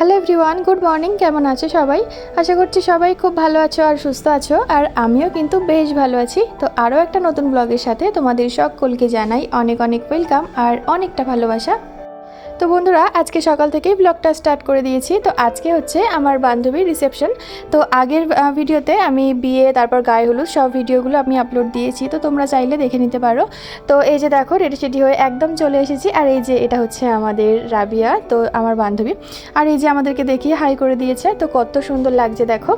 Hello everyone good morning কেমন আছো সবাই? আশা করছি সবাই খুব ভালো আছো আর সুস্থ আছো। আর আমিও কিন্তু বেশ ভালো আছি। তো আরও একটা নতুন ব্লগের সাথে তোমাদের সকলকে জানাই অনেক অনেক ওয়েলকাম আর অনেকটা ভালোবাসা। তো বন্ধুরা, আজকে সকাল থেকেই ব্লগটা স্টার্ট করে দিয়েছি। তো আজকে হচ্ছে আমার বান্ধবীর রিসেপশন তো আগের ভিডিওতে আমি বিয়ে, তারপর গায়ে হলুদ সব ভিডিওগুলো আমি আপলোড দিয়েছি। তো তোমরা চাইলে দেখে নিতে পারো। তো এই যে দেখো, রেডি সেডি হয়ে একদম চলে এসেছি। আর এই যে এটা হচ্ছে আমাদের রাবিয়া, তো আমার বান্ধবী। আর এই যে আমাদেরকে দেখিয়ে হাই করে দিয়েছে। তো কত সুন্দর লাগছে, দেখো।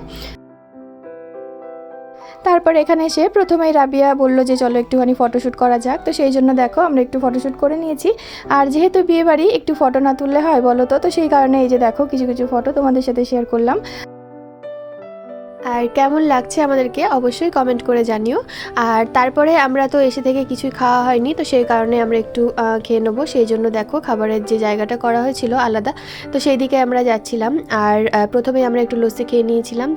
তারপর এখানে এসে প্রথমেই রাবিয়া বলল যে, চলো একটুখানি ফটোশ্যুট করা যাক। তো সেই জন্য দেখো, আমরা একটু ফটোশ্যুট করে নিয়েছি। আর যেহেতু বিয়ে বাড়ি, একটু ফটো না তুললে হয় বলো তো? তো সেই কারণে এই যে দেখো, কিছু কিছু ফটো তোমাদের সাথে শেয়ার করলাম। আর কেমন লাগছে আমাদেরকে অবশ্যই কমেন্ট করে জানিও। আর তারপরে আমরা তো এসে থেকে কিছুই খাওয়া হয়নি, তো সেই কারণে আমরা একটু খেয়ে নেব। সেই জন্য দেখো, খাবারের যে জায়গাটা করা হয়েছিল আলাদা। তো সেই দিকে আমরা যাচ্ছিলাম। আর প্রথমে আমরা একটু লস্যি খেয়ে নিয়েছিলাম।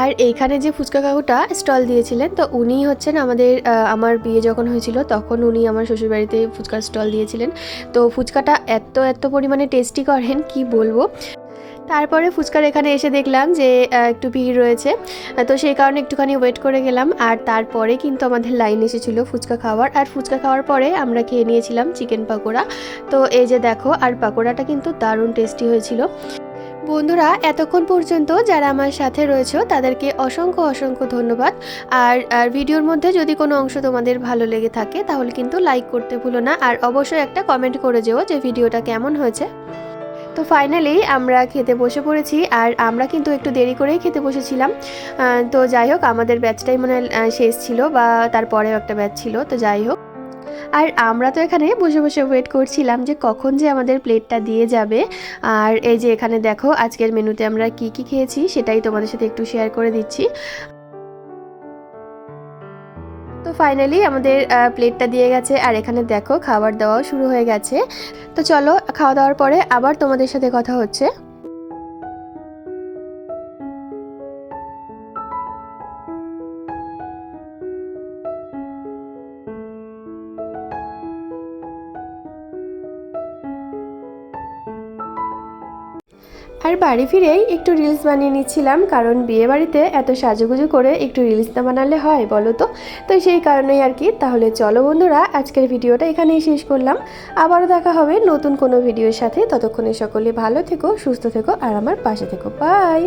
আর এইখানে যে ফুচকা কাকুটা স্টল দিয়েছিলেন, তো উনি হচ্ছেন আমাদের আমার বিয়ে যখন হয়েছিল, তখন উনি আমার শ্বশুরবাড়িতে ফুচকার স্টল দিয়েছিলেন। তো ফুচকাটা এত এত পরিমাণে টেস্টি করেন, কি বলব? তারপরে ফুচকার এখানে এসে দেখলাম যে একটু ভিড় রয়েছে। তো সেই কারণে একটুখানি ওয়েট করে গেলাম। আর তারপরে কিন্তু আমাদের লাইন এসেছিল ফুচকা খাওয়ার। আর ফুচকা খাওয়ার পরে আমরা খেয়ে নিয়েছিলাম চিকেন পাকোড়া। তো এই যে দেখো, আর পাকোড়াটা কিন্তু দারুণ টেস্টি হয়েছিল। বন্ধুরা এতক্ষণ পর্যন্ত যারা আমার সাথে রয়েছে তাদেরকে অসংখ্য অসংখ্য ধন্যবাদ। আর আর ভিডিওর মধ্যে যদি কোনো অংশ তোমাদের ভালো লেগে থাকে তাহলে কিন্তু লাইক করতে ভুলো না। আর অবশ্যই একটা কমেন্ট করে যেও যে ভিডিওটা কেমন হয়েছে। তো ফাইনালি আমরা খেতে বসে পড়েছি আর আমরা কিন্তু একটু দেরি করেই খেতে বসেছিলাম। তো যাই হোক আমাদের ব্যাচটাই মনে হয়, শেষ ছিল বা তারপরেও একটা ব্যাচ ছিল তো যাই হোক। আর আমরা তো এখানে বসে বসে ওয়েট করছিলাম যে কখন যে আমাদের প্লেটটা দিয়ে যাবে। আর এই যে এখানে দেখো, আজকের মেনুতে আমরা কি কি খেয়েছি সেটাই তোমাদের সাথে একটু শেয়ার করে দিচ্ছি। তো ফাইনালি আমাদের প্লেটটা দিয়ে গেছে। আর এখানে দেখো, খাবার দাওয়াও শুরু হয়ে গেছে। তো চলো খাওয়া দাওয়ার পরে আবার তোমাদের সাথে কথা হচ্ছে। আর বাড়ি ফিরেই একটু রিলস বানিয়ে নিচ্ছিলাম, কারণ বিয়ে বাড়িতে এত সাজুগুজু করে একটু রিলস না বানালে হয় বলো তো? তো সেই কারণেই আর কি। তাহলে চলো বন্ধুরা, আজকের ভিডিওটা এখানেই শেষ করলাম। আবারও দেখা হবে নতুন কোনো ভিডিওর সাথে। ততক্ষণে সকলে ভালো থেকো, সুস্থ থেকো, আর আমার পাশে থেকো। বাই